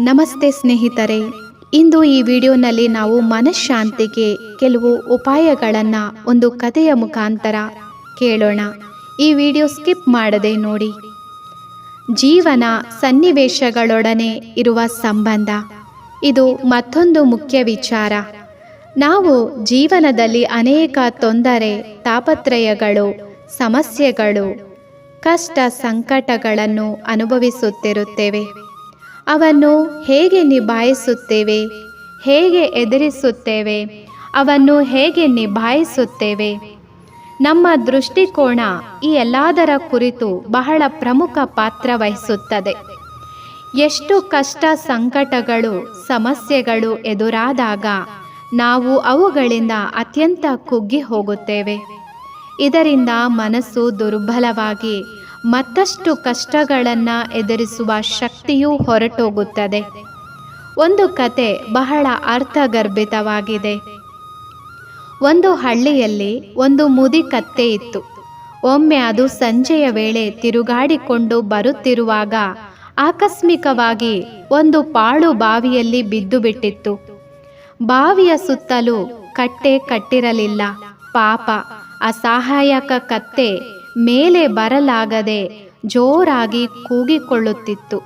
ನಮಸ್ತೆ ಸ್ನೇಹಿತರೆ. ಇಂದು ಈ ವಿಡಿಯೋನಲ್ಲಿ ನಾವು ಮನಃಶಾಂತಿಗೆ ಕೆಲವು ಉಪಾಯಗಳನ್ನು ಒಂದು ಕಥೆಯ ಮುಖಾಂತರ ಕೇಳೋಣ. ಈ ವಿಡಿಯೋ ಸ್ಕಿಪ್ ಮಾಡದೆ ನೋಡಿ. ಜೀವನ ಸನ್ನಿವೇಶಗಳೊಡನೆ ಇರುವ ಸಂಬಂಧ. ಇದು ಮತ್ತೊಂದು ಮುಖ್ಯ ವಿಚಾರ. ನಾವು ಜೀವನದಲ್ಲಿ ಅನೇಕ ತೊಂದರೆ, ತಾಪತ್ರಯಗಳು, ಸಮಸ್ಯೆಗಳು, ಕಷ್ಟ ಸಂಕಟಗಳನ್ನು ಅನುಭವಿಸುತ್ತಿರುತ್ತೇವೆ. ಅವನ್ನು ಹೇಗೆ ನಿಭಾಯಿಸುತ್ತೇವೆ? ಹೇಗೆ ಎದುರಿಸುತ್ತೇವೆ? ಅವನ್ನು ಹೇಗೆ ನಿಭಾಯಿಸುತ್ತೇವೆ? ನಮ್ಮ ದೃಷ್ಟಿಕೋನ ಈ ಎಲ್ಲದರ ಕುರಿತು ಬಹಳ ಪ್ರಮುಖ ಪಾತ್ರ ವಹಿಸುತ್ತದೆ. ಎಷ್ಟು ಕಷ್ಟ ಸಂಕಟಗಳು, ಸಮಸ್ಯೆಗಳು ಎದುರಾದಾಗ ನಾವು ಅವುಗಳಿಂದ ಅತ್ಯಂತ ಕುಗ್ಗಿ ಹೋಗುತ್ತೇವೆ. ಇದರಿಂದ ಮನಸ್ಸು ದುರ್ಬಲವಾಗಿ ಮತ್ತಷ್ಟು ಕಷ್ಟಗಳನ್ನು ಎದುರಿಸುವ ಶಕ್ತಿಯೂ ಹೊರಟೋಗುತ್ತದೆ. ಒಂದು ಕತೆ ಬಹಳ ಅರ್ಥಗರ್ಭಿತವಾಗಿದೆ. ಒಂದು ಹಳ್ಳಿಯಲ್ಲಿ ಒಂದು ಮುದಿ ಕತ್ತೆ ಇತ್ತು. ಒಮ್ಮೆ ಅದು ಸಂಜೆಯ ವೇಳೆ ತಿರುಗಾಡಿಕೊಂಡು ಬರುತ್ತಿರುವಾಗ ಆಕಸ್ಮಿಕವಾಗಿ ಒಂದು ಪಾಳು ಬಾವಿಯಲ್ಲಿ ಬಿದ್ದು ಬಿಟ್ಟಿತ್ತು ಬಾವಿಯ ಸುತ್ತಲೂ ಕಟ್ಟೆ ಕಟ್ಟಿರಲಿಲ್ಲ. ಪಾಪ, ಅಸಹಾಯಕ ಕತ್ತೆ ಮೇಲೆ ಬರಲಾಗದೆ ಜೋರಾಗಿ ಕೂಗಿಕೊಳ್ಳುತ್ತಿತ್ತು.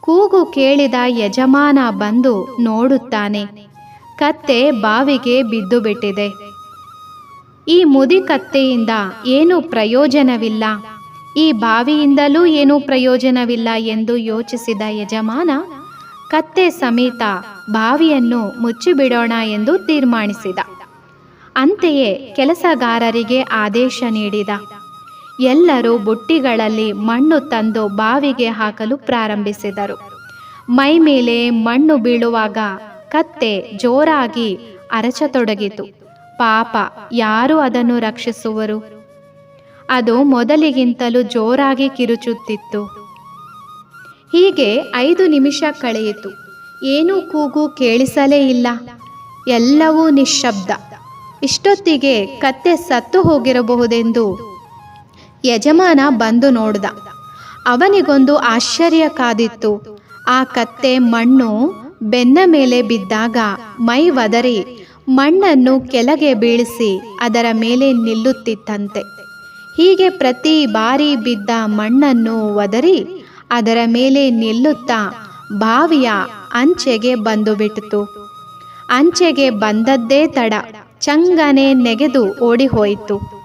ಕೂಗು ಕೇಳಿದ ಯಜಮಾನ ಬಂದು ನೋಡುತ್ತಾನೆ. ಕತ್ತೆ ಬಾವಿಗೆ ಬಿದ್ದು ಬಿಟ್ಟಿದೆ ಈ ಮುದಿ ಕತ್ತೆಯಿಂದ ಏನು ಪ್ರಯೋಜನವಿಲ್ಲ. ಈ ಬಾವಿಯಿಂದಲೂ ಏನೂ ಪ್ರಯೋಜನವಿಲ್ಲ ಎಂದು ಯೋಚಿಸಿದ ಯಜಮಾನ, ಕತ್ತೆ ಸಮೇತ ಬಾವಿಯನ್ನು ಮುಚ್ಚಿಬಿಡೋಣ ಎಂದು ತೀರ್ಮಾನಿಸಿದ. ಅಂತೆಯೇ ಕೆಲಸಗಾರರಿಗೆ ಆದೇಶ ನೀಡಿದ. ಎಲ್ಲರೂ ಬುಟ್ಟಿಗಳಲ್ಲಿ ಮಣ್ಣು ತಂದು ಬಾವಿಗೆ ಹಾಕಲು ಪ್ರಾರಂಭಿಸಿದರು. ಮೈ ಮೇಲೆ ಮಣ್ಣು ಬೀಳುವಾಗ ಕತ್ತೆ ಜೋರಾಗಿ ಅರಚತೊಡಗಿತು. ಪಾಪ, ಯಾರು ಅದನ್ನು ರಕ್ಷಿಸುವರು? ಅದು ಮೊದಲಿಗಿಂತಲೂ ಜೋರಾಗಿ ಕಿರುಚುತ್ತಿತ್ತು. ಹೀಗೆ ಐದು ನಿಮಿಷ ಕಳೆಯಿತು. ಏನೂ ಕೂಗು ಕೇಳಿಸಲೇ ಇಲ್ಲ. ಎಲ್ಲವೂ ನಿಶ್ಶಬ್ದ. ಇಷ್ಟೊತ್ತಿಗೆ ಕತ್ತೆ ಸತ್ತು ಹೋಗಿರಬಹುದೆಂದು ಯಜಮಾನ ಬಂದು ನೋಡ್ದ. ಅವನಿಗೊಂದು ಆಶ್ಚರ್ಯ ಕಾದಿತ್ತು. ಆ ಕತ್ತೆ ಮಣ್ಣು ಬೆನ್ನ ಮೇಲೆ ಬಿದ್ದಾಗ ಮೈ ಒದರಿ ಮಣ್ಣನ್ನು ಕೆಳಗೆ ಬೀಳಿಸಿ ಅದರ ಮೇಲೆ ನಿಲ್ಲುತ್ತಿತ್ತಂತೆ. ಹೀಗೆ ಪ್ರತಿ ಬಾರಿ ಬಿದ್ದ ಮಣ್ಣನ್ನು ಒದರಿ ಅದರ ಮೇಲೆ ನಿಲ್ಲುತ್ತಾ ಬಾವಿಯ ಅಂಚೆಗೆ ಬಂದು ಬಿಟ್ಟಿತು ಅಂಚೆಗೆ ಬಂದದ್ದೇ ತಡ, ಚಂಗನೆ ನೆಗೆದು ಓಡಿಹೋಯಿತು.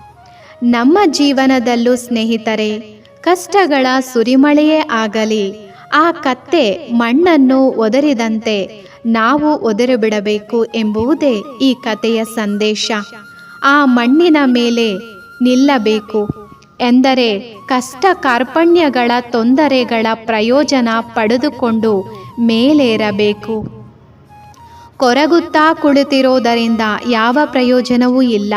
ನಮ್ಮ ಜೀವನದಲ್ಲೂ ಸ್ನೇಹಿತರೆ, ಕಷ್ಟಗಳ ಸುರಿಮಳೆಯೇ ಆಗಲಿ. ಆ ಕತ್ತೆ ಮಣ್ಣನ್ನು ಒದರಿದಂತೆ ನಾವು ಒದರಿಬಿಡಬೇಕು ಎಂಬುದೇ ಈ ಕಥೆಯ ಸಂದೇಶ. ಆ ಮಣ್ಣಿನ ಮೇಲೆ ನಿಲ್ಲಬೇಕು. ಎಂದರೆ ಕಷ್ಟ ಕಾರ್ಪಣ್ಯಗಳ ತೊಂದರೆಗಳ ಪ್ರಯೋಜನ ಪಡೆದುಕೊಂಡು ಮೇಲೇರಬೇಕು. ಕೊರಗುತ್ತಾ ಕುಳಿತಿರೋದರಿಂದ ಯಾವ ಪ್ರಯೋಜನವೂ ಇಲ್ಲ.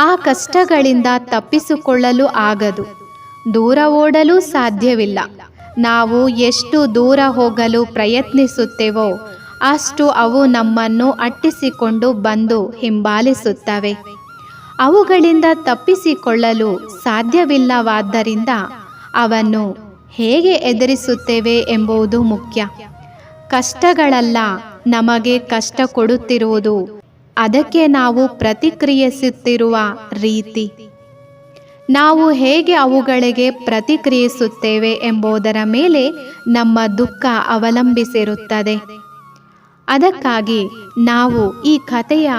ಆ ಕಷ್ಟಗಳಿಂದ ತಪ್ಪಿಸಿಕೊಳ್ಳಲು ಆಗದು. ದೂರ ಓಡಲು ಸಾಧ್ಯವಿಲ್ಲ. ನಾವು ಎಷ್ಟು ದೂರ ಹೋಗಲು ಪ್ರಯತ್ನಿಸುತ್ತೇವೋ, ಅಷ್ಟು ಅವು ನಮ್ಮನ್ನು ಅಟ್ಟಿಸಿಕೊಂಡು ಬಂದು ಹಿಂಬಾಲಿಸುತ್ತವೆ. ಅವುಗಳಿಂದ ತಪ್ಪಿಸಿಕೊಳ್ಳಲು ಸಾಧ್ಯವಿಲ್ಲವಾದ್ದರಿಂದ ಅವನ್ನು ಹೇಗೆ ಎದುರಿಸುತ್ತೇವೆ ಎಂಬುದು ಮುಖ್ಯ. ಕಷ್ಟಗಳಲ್ಲ, ನಮಗೆ ಕಷ್ಟ ಕೊಡುತ್ತಿರುವುದು ಅದಕ್ಕೆ ನಾವು ಪ್ರತಿಕ್ರಿಯಿಸುತ್ತಿರುವ ರೀತಿ. ನಾವು ಹೇಗೆ ಅವುಗಳಿಗೆ ಪ್ರತಿಕ್ರಿಯಿಸುತ್ತೇವೆ ಎಂಬುದರ ಮೇಲೆ ನಮ್ಮ ದುಃಖ ಅವಲಂಬಿಸಿರುತ್ತದೆ. ಅದಕ್ಕಾಗಿ ನಾವು ಈ ಕಥೆಯ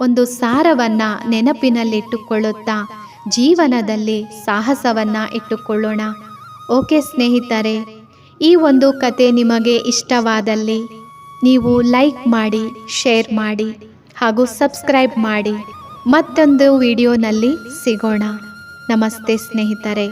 ಒಂದು ಸಾರವನ್ನು ನೆನಪಿನಲ್ಲಿಟ್ಟುಕೊಳ್ಳುತ್ತಾ ಜೀವನದಲ್ಲಿ ಸಾಹಸವನ್ನು ಇಟ್ಟುಕೊಳ್ಳೋಣ. ಓಕೆ ಸ್ನೇಹಿತರೆ, ಈ ಒಂದು ಕತೆ ನಿಮಗೆ ಇಷ್ಟವಾದಲ್ಲಿ ನೀವು ಲೈಕ್ ಮಾಡಿ, ಶೇರ್ ಮಾಡಿ. ಹಾಗೂ ಸಬ್ಸ್ಕ್ರೈಬ್ ಮಾಡಿ ಮತ್ತೊಂದು ವಿಡಿಯೋನಲ್ಲಿ ಸಿಗೋಣ. ನಮಸ್ತೆ ಸ್ನೇಹಿತರೆ.